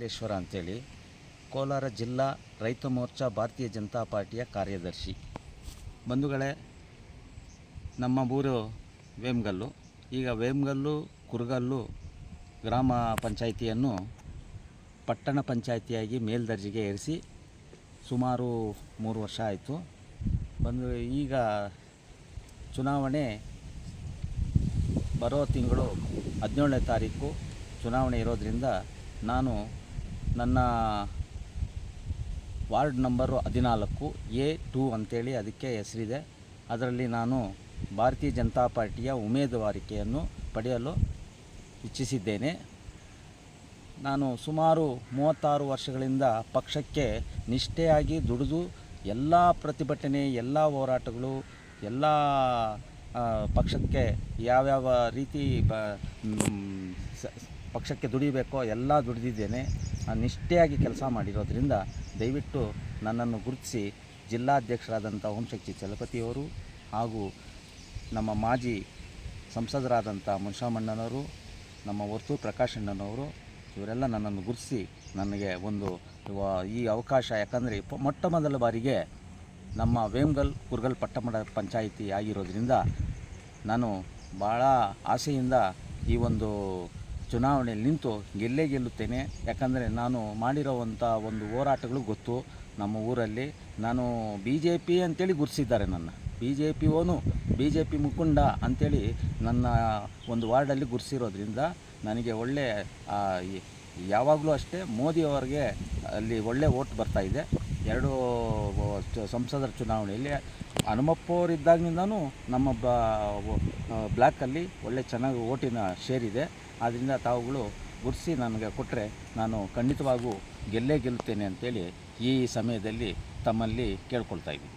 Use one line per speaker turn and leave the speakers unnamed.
ಮಲ್ಲೇಶ್ವರ ಅಂತೇಳಿ ಕೋಲಾರ ಜಿಲ್ಲಾ ರೈತ ಮೋರ್ಚಾ ಭಾರತೀಯ ಜನತಾ ಪಾರ್ಟಿಯ ಕಾರ್ಯದರ್ಶಿ. ಬಂಧುಗಳೇ, ನಮ್ಮ ಊರು ವೇಮ್ಗಲ್ಲು. ಈಗ ವೇಮ್ಗಲ್ಲು, ಕುರುಗಲ್ಲು ಗ್ರಾಮ ಪಂಚಾಯಿತಿಯನ್ನು ಪಟ್ಟಣ ಪಂಚಾಯಿತಿಯಾಗಿ ಮೇಲ್ದರ್ಜೆಗೆ ಏರಿಸಿ ಸುಮಾರು ಮೂರು ವರ್ಷ ಆಯಿತು. ಬಂದು ಈಗ ಚುನಾವಣೆ ಬರೋ ತಿಂಗಳು ಹದಿನೇಳನೇ ತಾರೀಕು ಚುನಾವಣೆ ಇರೋದರಿಂದ ನಾನು ನನ್ನ ವಾರ್ಡ್ ನಂಬರು ಹದಿನಾಲ್ಕು, ಎ ಟೂ ಅಂತೇಳಿ ಅದಕ್ಕೆ ಹೆಸರಿದೆ. ಅದರಲ್ಲಿ ನಾನು ಭಾರತೀಯ ಜನತಾ ಪಾರ್ಟಿಯ ಉಮೇದುವಾರಿಕೆಯನ್ನು ಪಡೆಯಲು ಇಚ್ಛಿಸಿದ್ದೇನೆ. ನಾನು ಸುಮಾರು ಮೂವತ್ತಾರು ವರ್ಷಗಳಿಂದ ಪಕ್ಷಕ್ಕೆ ನಿಷ್ಠೆಯಾಗಿ ದುಡಿದು ಎಲ್ಲ ಪ್ರತಿಭಟನೆ, ಎಲ್ಲ ಹೋರಾಟಗಳು, ಎಲ್ಲ ಪಕ್ಷಕ್ಕೆ ಯಾವ್ಯಾವ ರೀತಿ ಪಕ್ಷಕ್ಕೆ ದುಡಿಬೇಕೋ ಎಲ್ಲ ದುಡಿದಿದ್ದೇನೆ. ನಿಷ್ಠೆಯಾಗಿ ಕೆಲಸ ಮಾಡಿರೋದ್ರಿಂದ ದಯವಿಟ್ಟು ನನ್ನನ್ನು ಗುರುತಿಸಿ ಜಿಲ್ಲಾಧ್ಯಕ್ಷರಾದಂಥ ಓಂಶಕ್ತಿ ಚಲಪತಿಯವರು ಹಾಗೂ ನಮ್ಮ ಮಾಜಿ ಸಂಸದರಾದಂಥ ಮುನ್ಷಾಮಣ್ಣನವರು ನಮ್ಮ ವರ್ತೂರು ಪ್ರಕಾಶಣ್ಣನವರು ಇವರೆಲ್ಲ ನನ್ನನ್ನು ಗುರುತಿಸಿ ನನಗೆ ಒಂದು ಈ ಅವಕಾಶ. ಯಾಕಂದರೆ ಮೊಟ್ಟ ಮೊದಲ ಬಾರಿಗೆ ನಮ್ಮ ವೇಮ್ಗಲ್ ಕುರ್ಗಲ್ ಪಟ್ಟಮಡ ಪಂಚಾಯಿತಿ ಆಗಿರೋದ್ರಿಂದ ನಾನು ಭಾಳ ಆಸೆಯಿಂದ ಈ ಒಂದು ಚುನಾವಣೆಯಲ್ಲಿ ನಿಂತು ಗೆಲ್ಲೇ ಗೆಲ್ಲುತ್ತೇನೆ. ಯಾಕಂದರೆ ನಾನು ಮಾಡಿರೋವಂಥ ಒಂದು ಹೋರಾಟಗಳು ಗೊತ್ತು. ನಮ್ಮ ಊರಲ್ಲಿ ನಾನು ಬಿ ಜೆ ಪಿ ಅಂತೇಳಿ ಗುರುತಿಸಿದ್ದಾರೆ ನನ್ನ. ಬಿ ಜೆ ಪಿ ಓನು, ಬಿ ಜೆ ಪಿ ಮುಖಂಡ ಅಂಥೇಳಿ ನನ್ನ ಒಂದು ವಾರ್ಡಲ್ಲಿ ಗುರುತಿಸಿರೋದ್ರಿಂದ ನನಗೆ ಒಳ್ಳೆ ಯಾವಾಗಲೂ ಅಷ್ಟೇ ಮೋದಿಯವರಿಗೆ ಅಲ್ಲಿ ಒಳ್ಳೆ ಓಟ್ ಬರ್ತಾ ಇದೆ. ಎರಡು ಸಂಸದರ ಚುನಾವಣೆಯಲ್ಲಿ ಹನುಮಪ್ಪ ಅವರಿದ್ದಾಗಿನಿಂದನೂ ನಮ್ಮ ಬ ಬ್ಲ್ಯಾಕಲ್ಲಿ ಒಳ್ಳೆ ಚೆನ್ನಾಗಿ ಓಟಿನ ಶೇರ್ ಇದೆ. ಆದ್ದರಿಂದ ತಾವುಗಳು ಗುರ್ಸಿ ನನಗೆ ಕೊಟ್ಟರೆ ನಾನು ಖಂಡಿತವಾಗೂ ಗೆಲ್ಲೇ ಗೆಲ್ಲುತ್ತೇನೆ ಅಂತೇಳಿ ಈ ಸಮಯದಲ್ಲಿ ತಮ್ಮಲ್ಲಿ ಕೇಳ್ಕೊಳ್ತಾ ಇದ್ದೀನಿ.